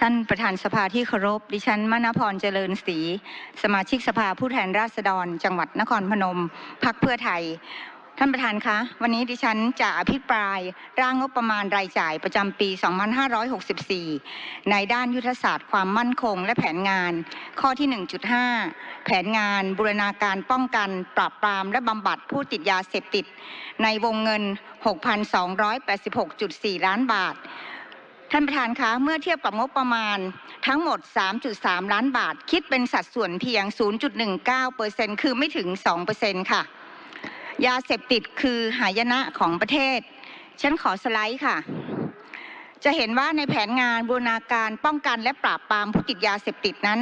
ท่านประธานสภาที่เคารพ ดิฉันมณพรเจริญศรี สมาชิกสภาผู้แทนราษฎร จังหวัดนครพนม พักเพื่อไทย ท่านประธานคะ วันนี้ดิฉันจะอภิปรายร่างงบประมาณรายจ่ายประจำปี 2564 ในด้านยุทธศาสตร์ความมั่นคงและแผนงาน ข้อที่ 1.5 แผนงานบูรณาการป้องกัน ปราบปรามและบำบัดผู้ติดยาเสพติด ในวงเงิน 6,286.4 ล้านบาท ท่านประธานคะเมื่อเทียบกับงบประมาณทั้งหมด 3.3 ล้านบาท คิดเป็นสัดส่วนเพียง 0.19%คือไม่ถึง 2%ค่ะ ยาเสพติดคือหายนะของประเทศ ฉันขอสไลด์ค่ะ จะเห็นว่าในแผนงานบูรณาการป้องกันและปราบปรามผู้ติดยาเสพติดนั้น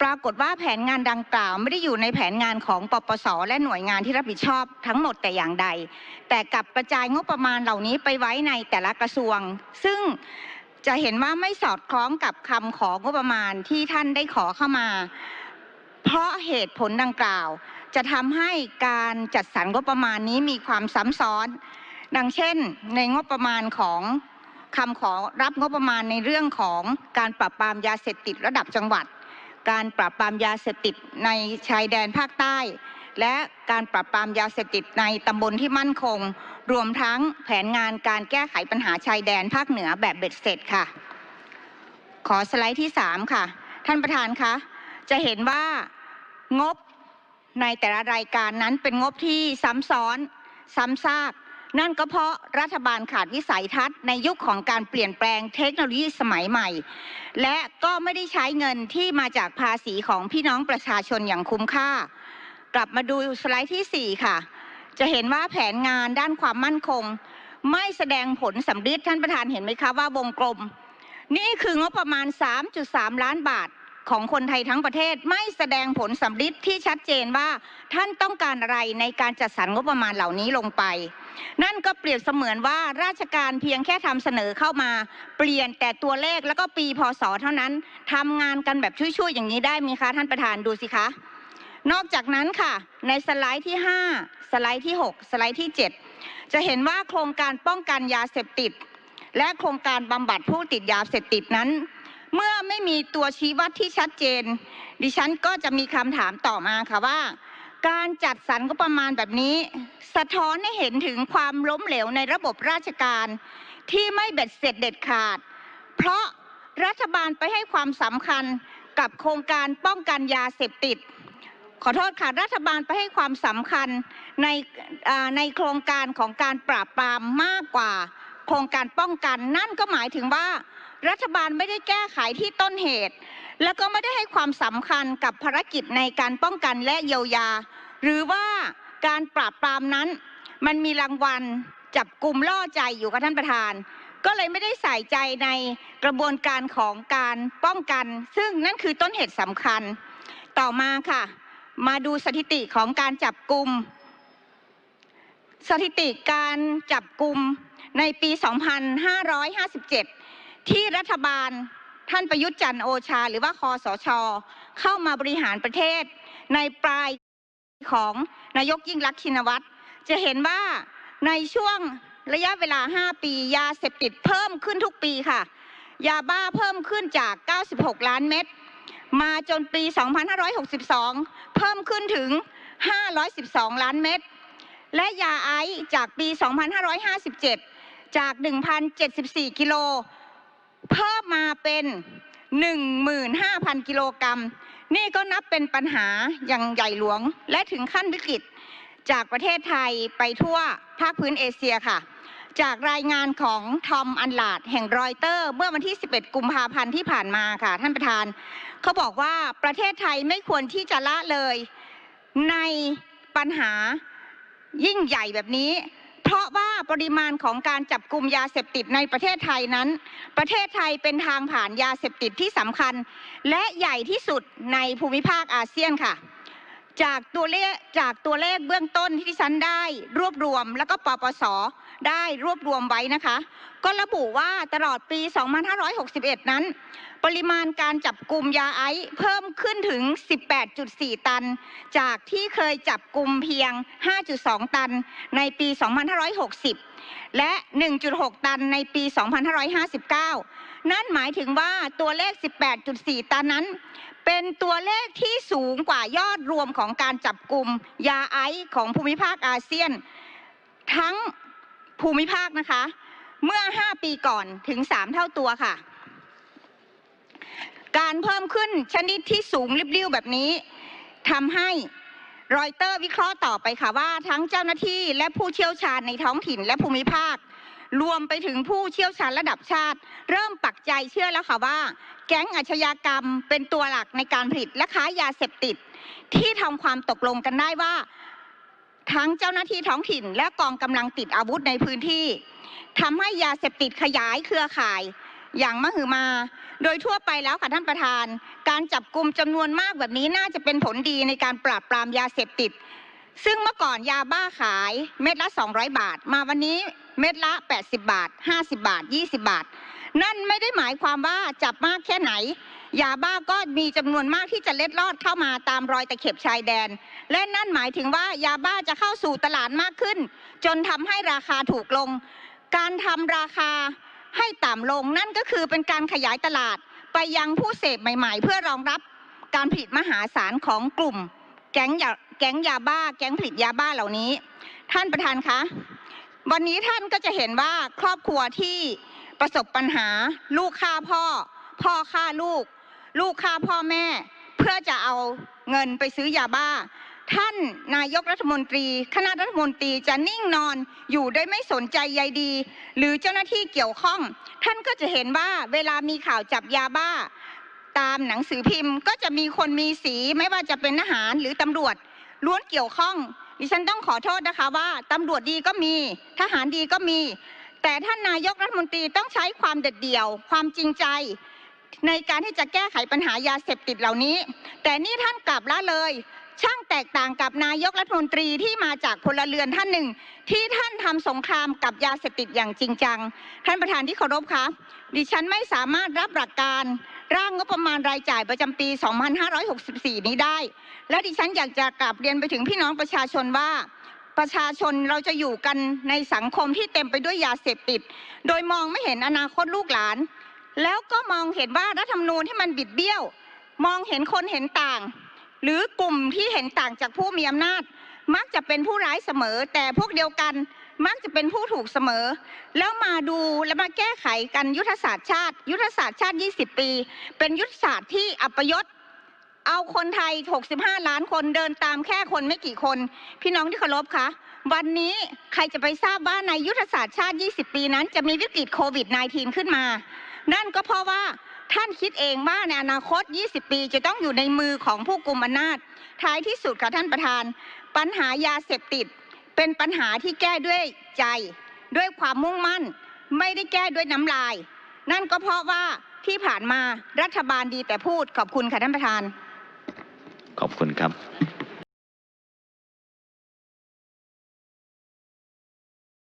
ปรากฏว่าแผนงานดังกล่าวไม่ได้อยู่ในแผนงานของปปสและหน่วยงานที่รับผิดชอบทั้งหมดแต่อย่างใด แต่กลับกระจายงบประมาณเหล่านี้ไปไว้ในแต่ละกระทรวง ซึ่งจะเห็นว่าไม่สอดคล้องกับคำของงบประมาณที่ท่านได้ขอเข้ามา เพราะเหตุผลดังกล่าว จะทำให้การจัดสรรงบประมาณนี้มีความซ้ำซ้อน ดังเช่น ในงบประมาณของคำขอรับงบประมาณในเรื่องของการปราบปรามยาเสพติดระดับจังหวัด การปราบปรามยาเสพติดในชายแดนภาคใต้ และการปราบปรามยาเสพติดในตำบลที่มั่นคง รวมทั้งแผนงานการแก้ไขปัญหาชายแดนภาคเหนือแบบเบ็ดเสร็จค่ะ ขอสไลด์ที่ 3 ค่ะ ท่านประธานคะจะเห็นว่างบในแต่ละรายการนั้นเป็นงบที่ซ้ำซ้อน ซ้ำซาก นั่นก็เพราะรัฐบาลขาดวิสัยทัศน์ในยุคของการเปลี่ยนแปลงเทคโนโลยีสมัยใหม่ และก็ไม่ได้ใช้เงินที่มาจากภาษีของพี่น้องประชาชนอย่างคุ้มค่า กลับมาดูสไลด์ที่ 4 ค่ะ จะเห็นว่าแผนงานด้านความมั่นคง ไม่แสดงผลสำฤทธิ์ท่านประธานเห็นไหมคะว่าวงกลม นี่คืองบประมาณ 3.3 ล้านบาท ของคนไทยทั้งประเทศไม่แสดงผลสำฤทธิ์ที่ชัดเจนว่าท่านต้องการอะไรในการจัดสรรงบประมาณเหล่านี้ลงไป นั่นก็เปรียบเสมือนว่าราชการเพียงแค่ทำเสนอเข้ามาเปลี่ยนแต่ตัวเลขแล้วก็ปีพศเท่านั้นทำงานกันแบบช่วยๆอย่างนี้ได้ไหมคะท่านประธานดูสิคะ นอกจากนั้นค่ะ ในสไลด์ที่ 5 สไลด์ที่ 6 สไลด์ที่ 7 จะเห็นว่าโครงการป้องกันยาเสพติด และโครงการบำบัดผู้ติดยาเสพติดนั้น เมื่อไม่มีตัวชี้วัดที่ชัดเจน ดิฉันก็จะมีคำถามต่อมาค่ะว่า การจัดสรรก็ประมาณแบบนี้ สะท้อนให้เห็นถึงความล้มเหลวในระบบราชการที่ไม่เบ็ดเสร็จเด็ดขาด เพราะรัฐบาลไปให้ความสำคัญกับโครงการป้องกันยาเสพติด ขอโทษค่ะรัฐบาลไปให้ความสำคัญในในโครงการของการปราบปรามมากกว่า โครงการป้องกันนั่นก็หมายถึงว่า รัฐบาลไม่ได้แก้ไขที่ต้นเหตุแล้วก็ไม่ได้ให้ความสำคัญกับภารกิจในการป้องกันและเยียวยา หรือว่าการปราบปรามนั้น มันมีรางวัลจับกลุ่มล่อใจอยู่กับท่านประธาน ก็เลยไม่ได้ใส่ใจในกระบวนการของการป้องกัน ซึ่งนั่นคือต้นเหตุสำคัญ ต่อมาค่ะ มาดูสถิติของการจับกลุ่มสถิติการจับกลุ่มในปี 2557 ที่รัฐบาลท่านประยุทธ์จันทร์โอชาหรือว่าคอสชเข้ามาบริหารประเทศในปลายของนายกยิ่งรักษณ์ชินวัตรจะเห็นว่าในช่วงระยะเวลา 5 ปี ยาเสพติดเพิ่มขึ้นทุกปีค่ะ ยาบ้าเพิ่มขึ้นจาก 96 ล้านเม็ดมาจนปี 2562 เพิ่มขึ้นถึง 512 ล้านเม็ดและยาไอซ์จากปี 2557 จาก 1,074 กิโล เพิ่มมาเป็น15,000กิโลกรัมนี่ก็นับเป็นปัญหาอย่างใหญ่หลวง และถึงขั้นวิกฤตจากประเทศไทยไปทั่วภาคพื้นเอเชียค่ะ จากรายงานของทอมอันลาดแห่งรอยเตอร์ เมื่อวันที่ 11 กุมภาพันธ์ที่ผ่านมาค่ะ ท่านประธาน เขาบอกว่าประเทศไทยไม่ควรที่จะละเลยในปัญหายิ่งใหญ่แบบนี้ เพราะว่าปริมาณของการจับกลุ่มยาเสพติดในประเทศไทยนั้น ประเทศไทยเป็นทางผ่านยาเสพติดที่สำคัญ และใหญ่ที่สุดในภูมิภาคอาเซียนค่ะ จากตัวเลขจากตัวเลขเบื้องต้นที่ดิฉันได้รวบรวมแล้วก็ปปสได้รวบรวมไว้นะคะ ก็ระบุว่าตลอดปี 2561 นั้น ปริมาณการจับกลุ่มยาไอซ์เพิ่มขึ้นถึง 18.4 ตัน จากที่เคยจับกลุ่มเพียง 5.2 ตันในปี 2560 และ1.6ตันในปี 2559 นั่นหมายถึงว่าตัวเลข 18.4 ตันนั้น เป็นตัวเลขที่สูงกว่ายอดรวมของการจับกลุ่มยาไอซ์ของภูมิภาคอาเซียน ทั้งภูมิภาคนะคะ เมื่อ 5 ปีก่อนถึง 3 เท่าตัวค่ะ การเพิ่มขึ้นชนิดที่สูงริบลิ่วแบบนี้ทำให้ รอยเตอร์วิเคราะห์ต่อไปค่ะว่าทั้งเจ้าหน้าที่และผู้เชี่ยวชาญในท้องถิ่นและภูมิภาค รวมไปถึงผู้เชี่ยวชาญระดับชาติ เริ่มปักใจเชื่อแล้วค่ะว่า แก๊งอาชญากรรมเป็นตัวหลักในการผลิตและค้ายาเสพติด ที่ทำความตกลงกันได้ว่า ทั้งเจ้าหน้าที่ท้องถิ่น และกองกำลังติดอาวุธในพื้นที่ทำให้ยาเสพติดขยายเครือข่าย อย่างมหึมา โดยทั่วไปแล้วค่ะท่านประธาน การจับกลุ่มจำนวนมากแบบนี้น่าจะเป็นผลดีในการปราบปรามยาเสพติด ซึ่งเมื่อก่อนยาบ้าขายเม็ดละ 200 บาท มาวันนี้เม็ดละ 80 บาท 50 บาท 20 บาท นั่นไม่ได้หมายความว่าจับมากแค่ไหน ยาบ้าก็มีจำนวนมากที่จะเล็ดลอดเข้ามาตามรอยตะเข็บชายแดน และนั่นหมายถึงว่ายาบ้าจะเข้าสู่ตลาดมากขึ้น จนทำให้ราคาถูกลง การทำราคา ให้ต่ำลงนั่นก็คือเป็นการขยายตลาดไปยังผู้เสพใหม่ๆ เพื่อรองรับการผลิตมหาศาลของกลุ่มแก๊งยาแก๊งยาบ้า แก๊งผลิตยาบ้าเหล่านี้ ท่านประธานคะ วันนี้ท่านก็จะเห็นว่าครอบครัวที่ประสบปัญหา ลูกฆ่าพ่อ พ่อฆ่าลูก ลูกฆ่าพ่อแม่ เพื่อจะเอาเงินไปซื้อยาบ้า ท่านนายกรัฐมนตรี คณะรัฐมนตรีจะนิ่งนอนอยู่ได้ไม่สนใจใยดี หรือเจ้าหน้าที่เกี่ยวข้อง ท่านก็จะเห็นว่าเวลามีข่าวจับยาบ้า ตามหนังสือพิมพ์ ก็จะมีคนมีสีไม่ว่าจะเป็นทหารหรือตำรวจล้วนเกี่ยวข้อง ดิฉันต้องขอโทษนะคะว่าตำรวจดีก็มี ทหารดีก็มี แต่ท่านนายกรัฐมนตรีต้องใช้ความเด็ดเดี่ยว ความจริงใจในการที่จะแก้ไขปัญหายาเสพติดเหล่านี้ แต่นี่ท่านกลับละเลย ช่างแตกต่างกับนายกรัฐมนตรีที่มาจากพลเรือนท่านหนึ่ง ที่ท่านทำสงครามกับยาเสพติดอย่างจริงจัง ท่านประธานที่เคารพคะดิฉันไม่สามารถรับหลักการร่างงบประมาณรายจ่ายประจำปี 2564 นี้ได้ และดิฉันอยากจะกลับเรียนไปถึงพี่น้องประชาชนว่า ประชาชนเราจะอยู่กันในสังคมที่เต็มไปด้วยยาเสพติด โดยมองไม่เห็นอนาคตลูกหลาน แล้วก็มองเห็นว่ารัฐธรรมนูญที่มันบิดเบี้ยว มองเห็นคนเห็นต่าง หรือกลุ่มที่เห็นต่างจากผู้มีอำนาจมักจะเป็นผู้ร้ายเสมอ แต่พวกเดียวกันมักจะเป็นผู้ถูกเสมอ แล้วมาดูและมาแก้ไขกันยุทธศาสตร์ชาติ ยุทธศาสตร์ชาติ 20 ปี เป็นยุทธศาสตร์ที่อัปยศเอาคนไทย 65 ล้านคนเดินตามแค่คนไม่กี่คน พี่น้องที่เคารพคะวันนี้ใครจะไปทราบว่าในยุทธศาสตร์ชาติ 20 ปีนั้น จะมีวิกฤตโควิด -19 ขึ้นมา นั่นก็เพราะว่าท่านคิดเองว่าในอนาคต 20 ปีจะต้องอยู่ในมือของผู้กุมอำนาจ ท้ายที่สุดค่ะท่านประธาน ปัญหายาเสพติด เป็นปัญหาที่แก้ด้วยใจ ด้วยความมุ่งมั่น ไม่ได้แก้ด้วยน้ำลาย นั่นก็เพราะว่าที่ผ่านมารัฐบาลดีแต่พูดขอบคุณค่ะท่านประธาน ขอบคุณครับ